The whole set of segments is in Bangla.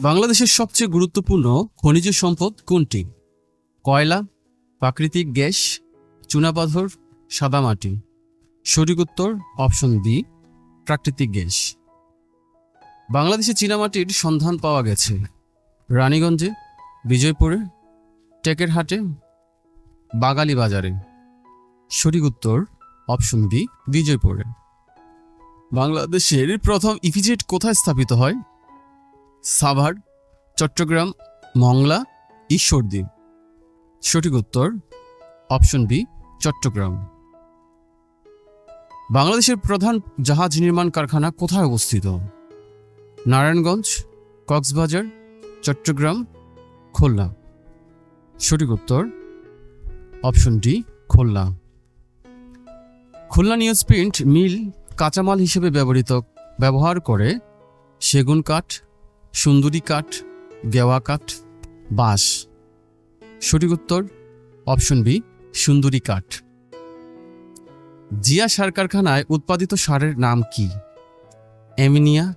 বাংলাদেশের সবচেয়ে গুরুত্বপূর্ণ খনিজ সম্পদ কোনটি? কয়লা, প্রাকৃতিক গ্যাস, চুনাপাথর সাদামাটি সঠিক উত্তর অপশন বি, প্রাকৃতিক গ্যাস। বাংলাদেশে চীনামাটির সন্ধান পাওয়া গেছে। রানীগঞ্জে, বিজয়পুরে, টেকেরহাটে বাগালি বাজারে সঠিক উত্তর অপশন বি, বিজয়পুরে। বাংলাদেশের প্রথম ইপিজেট কোথায় স্থাপিত হয়? সাভার, চট্টগ্রাম, মংলা, ঈশ্বরদী। সঠিক উত্তর, অপশন বি, চট্টগ্রাম। বাংলাদেশের প্রধান জাহাজ নির্মাণ কারখানা কোথায় অবস্থিত? নারায়ণগঞ্জ, কক্সবাজার, চট্টগ্রাম, খুলনা। সঠিক উত্তর, option D, Khulna. Khulna newsprint mill কাঁচামাল হিসেবে ব্যবহৃত, ব্যবহার করে সেগুন কাঠ সুন্দরী কাঠ, গেওয়া কাঠ, বাঁশ। সঠিক উত্তর, অপশন বি, সুন্দরী কাঠ। জিয়া সার কারখানায় উৎপাদিত সারের নাম কি? Ammonia,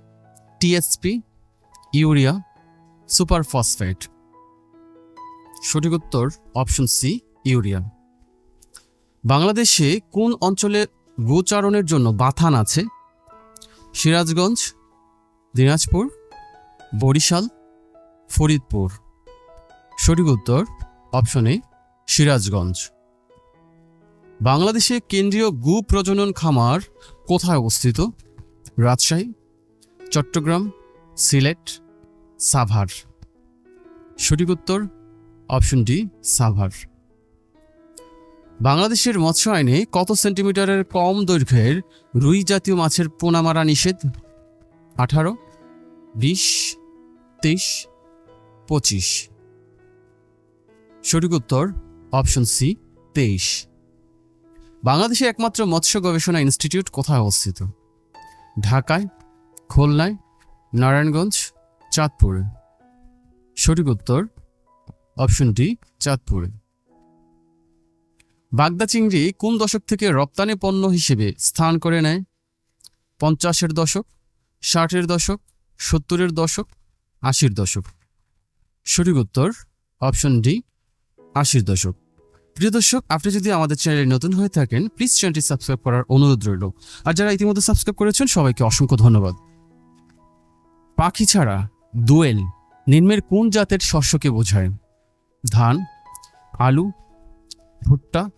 TSP, urea super phosphate সঠিক উত্তর, অপশন সি, ইউরিয়া। বাংলাদেশে কোন অঞ্চলে গোচারণের জন্য বাথান আছে? সিরাজগঞ্জ, দিনাজপুর বরিশাল, ফরিদপুর। সঠিক উত্তর অপশন এ সিরাজগঞ্জ। বাংলাদেশে কেন্দ্রীয় গু প্রজনন খামার কোথায় অবস্থিত? রাজশাহী, চট্টগ্রাম, সিলেট, সাভার। সঠিক উত্তর অপশন ডি সাভার। বাংলাদেশের মৎস্য আইনে কত সেন্টিমিটারের কম দৈর্ঘ্যের রুই জাতীয় মাছের পোনা মারা নিষেধ? আঠারো, বিশ তেইশ, পঁচিশ। সঠিক উত্তর অপশন সি তেইশ। বাংলাদেশে একমাত্র মৎস্য গবেষণা ইনস্টিটিউট কোথায় অবস্থিত? ঢাকায়, খুলনায়, নারায়ণগঞ্জ, চাঁদপুরে। সঠিক উত্তর অপশন ডি চাঁদপুরে। বাগদা চিংড়ি কোন দশক থেকে রপ্তানি পণ্য হিসেবে স্থান করে নেয়? পঞ্চাশের দশক, ষাটের দশক, সত্তরের দশক আশির দশক। সঠিক উত্তর অপশন ডি আশির দশক। প্রিয় দর্শক, আপনি যদি আমাদের চ্যানেলে নতুন হয়ে থাকেন প্লিজ চ্যানেলটি সাবস্ক্রাইব করার অনুরোধ রইল। আর যারা ইতিমধ্যে সাবস্ক্রাইব করেছেন, সবাইকে অসংখ্য ধন্যবাদ। পাখি ছাড়া দোয়েল নিম্নের কোন জাতের শস্যকে বোঝায়? ধান, আলু, ভুট্টা,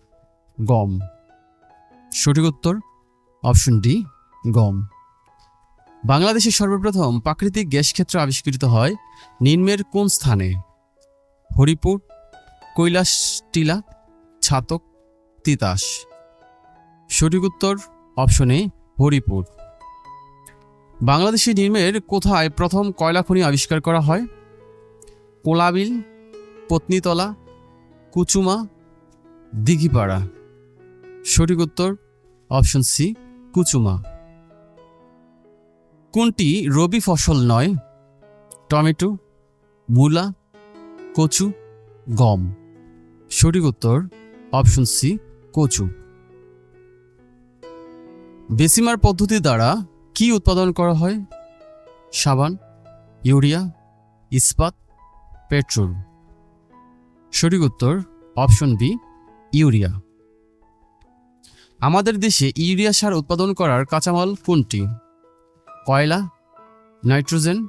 গম। সঠিক উত্তর অপশন ডি গম। বাংলাদেশে সর্বপ্রথম প্রাকৃতিক গ্যাস ক্ষেত্র আবিষ্কৃত হয় নিম্নের কোন স্থানে? হরিপুর, কৈলাস, টিলা, ছাতক, তিতাস। সঠিক উত্তর অপশন হরিপুর। বাংলাদেশি নির্মের কোথায় প্রথম কয়লা খনি আবিষ্কার করা হয়? কোলাবিল, পত্নীতলা, কুচুমা, দিঘিপাড়া। সঠিক উত্তর অপশন সি, কুচুমা। কোনটি রবি ফসল নয়? টমেটো, মূলা, কচু, গম। সঠিক উত্তর অপশন সি কচু। বেসিমার পদ্ধতি দ্বারা কি উৎপাদন করা হয়? সাবান, ইউরিয়া, ইস্পাত, পেট্রোল। সঠিক উত্তর অপশন বি ইউরিয়া। আমাদের দেশে ইউরিয়া সার উৎপাদন করার কাঁচামাল কোনটি? কয়লা, নাইট্রোজেন,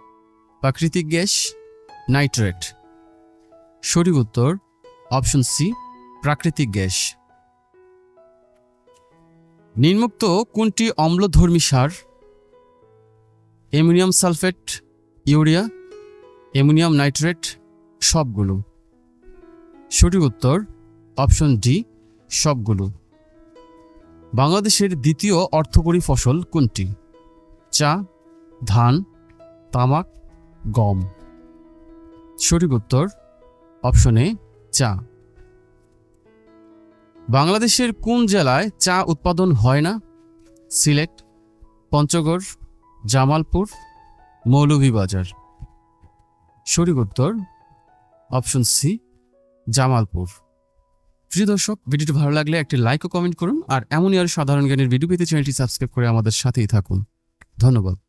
প্রাকৃতিক গ্যাস, নাইট্রেট। সঠিক উত্তর, অপশন সি, প্রাকৃতিক গ্যাস। নিম্নোক্ত কোনটি অম্লধর্মী সার? Ammonium sulphate, urea, ammonium nitrate, সবগুলো। সঠিক উত্তর, অপশন ডি, সবগুলো। বাংলাদেশের দ্বিতীয় অর্থকরী ফসল কোনটি? চা, ধান, তামাক, গম। সঠিক উত্তর, অপশন চা। বাংলাদেশের কোন জেলায় চা উৎপাদন হয় না? সিলেট, পঞ্চগড়, জামালপুর, মৌলভীবাজার। সঠিক উত্তর, অপশন সি, জামালপুর। প্রিয় দর্শক, ভিডিওটি ভালো লাগলে একটি লাইক ও কমেন্ট করুন, আর এমনই আর সাধারণ জ্ঞানের ভিডিও পেতে চ্যানেলটি সাবস্ক্রাইব করে আমাদের সাথেই থাকুন। ধন্যবাদ।